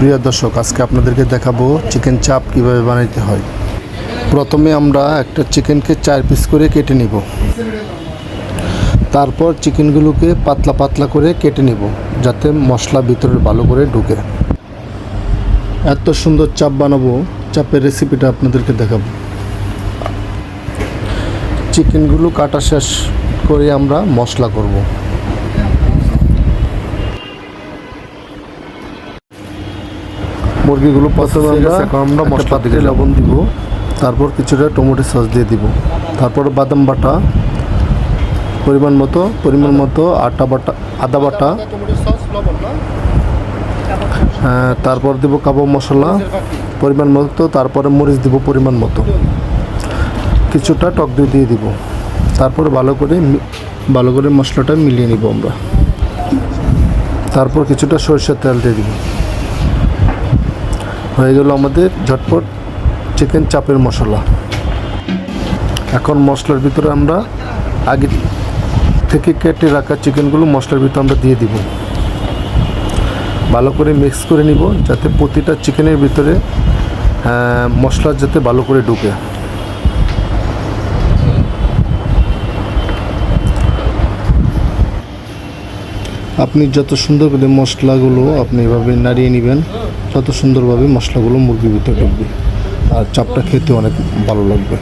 প্রিয় দর্শক, আজকে আপনাদেরকে দেখাবো চিকেন চাপ কীভাবে বানাইতে হয়। প্রথমে আমরা একটা চিকেনকে চার পিস করে কেটে নিব। তারপর চিকেনগুলোকে পাতলা পাতলা করে কেটে নিব, যাতে মশলা ভিতরে ভালো করে ঢুকে। এত সুন্দর চাপ বানাবো, চাপের রেসিপিটা আপনাদেরকে দেখাবো। চিকেনগুলো কাটা শেষ করে আমরা মশলা করব। মুরগিগুলো প্রথমে আমরা আমরা মশলা দিকে লবণ দিব। তারপর কিছুটা টমেটো সস দিয়ে দিব। তারপর বাদাম বাটা। পরিমাণ মতো পরিমাণ মতো আটা বাটা আদা বাটা। হ্যাঁ, তারপর দিব কাবাব মশলা। পরিমাণ মতো তারপরে মরিচ দিব পরিমাণ মতো। কিছুটা টক দই দিয়ে দিব। তারপর ভালো করে ভালো করে মশলাটা মিলিয়ে নিব আমরা। তারপর কিছুটা সরষের তেল দিয়ে দিব। হয়ে গেল আমাদের ঝটপট চিকেন চাপের মশলা। এখন মশলার ভিতরে আমরা আগে থেকে কেটে রাখা চিকেনগুলো মশলার ভিতরে আমরা দিয়ে দিব। ভালো করে মিক্স করে নিব যাতে প্রতিটা চিকেনের ভিতরে মশলা যাতে ভালো করে ঢুকে। আপনি যত সুন্দর করে মশলাগুলো আপনি এভাবে নাড়িয়ে নেবেন, তত সুন্দরভাবে মশলাগুলো মুরগির ভিতরে ঢুকবে। আর চাপটা খেতে অনেক ভালো লাগবে।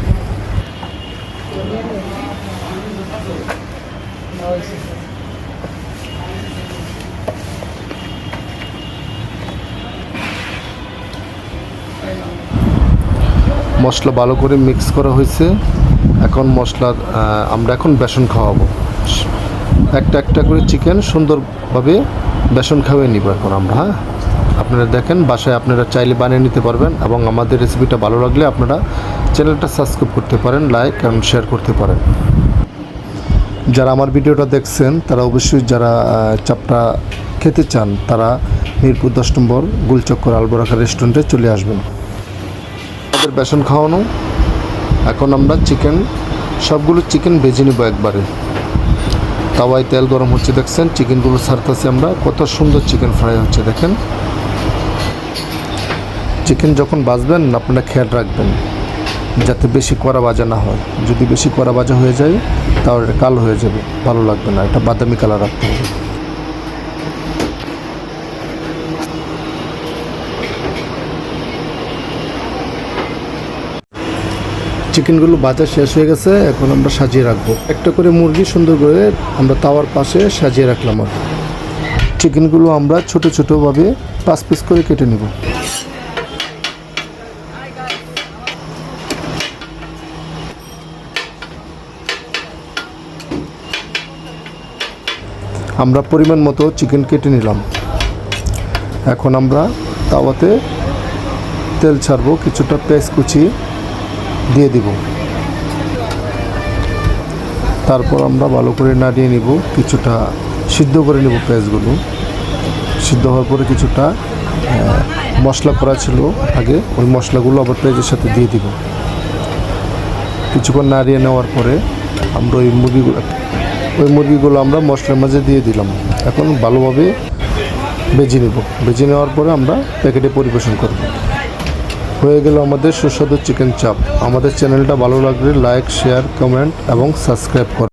মশলা ভালো করে মিক্স করা হয়েছে। এখন মশলার আমরা এখন বেসন খাওয়াবো। একটা একটা করে চিকেন সুন্দরভাবে বেসন খাওয়িয়ে নিব এখন আমরা হ্যাঁ? আপনারা দেখেন, বাসায় আপনারা চাইলে বানিয়ে নিতে পারবেন এবং আমাদের রেসিপিটা ভালো লাগলে আপনারা চ্যানেলটা সাবস্ক্রাইব করতে পারেন লাইক এবং শেয়ার করতে পারেন। যারা আমার ভিডিওটা দেখছেন, তারা অবশ্যই যারা চাপটা খেতে চান, তারা মিরপুর দশ নম্বর গুলচক্কর আলবরাখা রেস্টুরেন্টে চলে আসবেন। আমাদের বেসন খাওয়ানো। এখন আমরা চিকেন সবগুলো চিকেন ভেজে নেব একবারে। তাওয়ায় তেল গরম হচ্ছে, দেখছেন? চিকেনগুলো ছাড়তেছি আমরা। কত সুন্দর চিকেন ফ্রাই হচ্ছে, দেখেন। চিকেন যখন বাজবেন, আপনারা খেয়াল রাখবেন, যাতে বেশি কড়া বাজা না হয়। যদি বেশি কড়া বাজা হয়ে যায়, তাহলে কাল হয়ে যাবে, ভালো লাগবে না। এটা বাদামি কালার রাখতে হবে। চিকেনগুলো বাজার শেষ হয়ে গেছে, এখন আমরা সাজিয়ে রাখব। একটা করে মুরগি সুন্দর করে আমরা তাওয়ার পাশে সাজিয়ে রাখলাম আর চিকেনগুলো আমরা ছোট ছোটোভাবে পাঁচ পিস করে কেটে নেব। আমরা পরিমাণ মতো চিকেন কেটে নিলাম। এখন আমরা তাওয়াতে তেল ছাড়বো, কিছুটা পেঁয়াজ কুচি দিয়ে দিব। তারপর আমরা ভালো করে নাড়িয়ে নিব, কিছুটা সিদ্ধ করে নেব পেঁয়াজগুলো। সিদ্ধ হওয়ার পরে কিছুটা মশলা করা ছিল আগে, ওই মশলাগুলো আবার পেঁয়াজের সাথে দিয়ে দিব। কিছুক্ষণ নাড়িয়ে নেওয়ার পরে আমরা ওই মুরগিগুলো ওই মুরগিগুলো আমরা মশলার মাঝে দিয়ে দিলাম। এখন ভালোভাবে বেজে নেব। বেজে নেওয়ার পরে আমরা প্যাকেটে পরিবেশন করব। হয়ে গেল আমাদের সুস্বাদু চিকেন চাপ। আমাদের চ্যানেলটা ভালো লাগলে লাইক শেয়ার কমেন্ট এবং সাবস্ক্রাইব করুন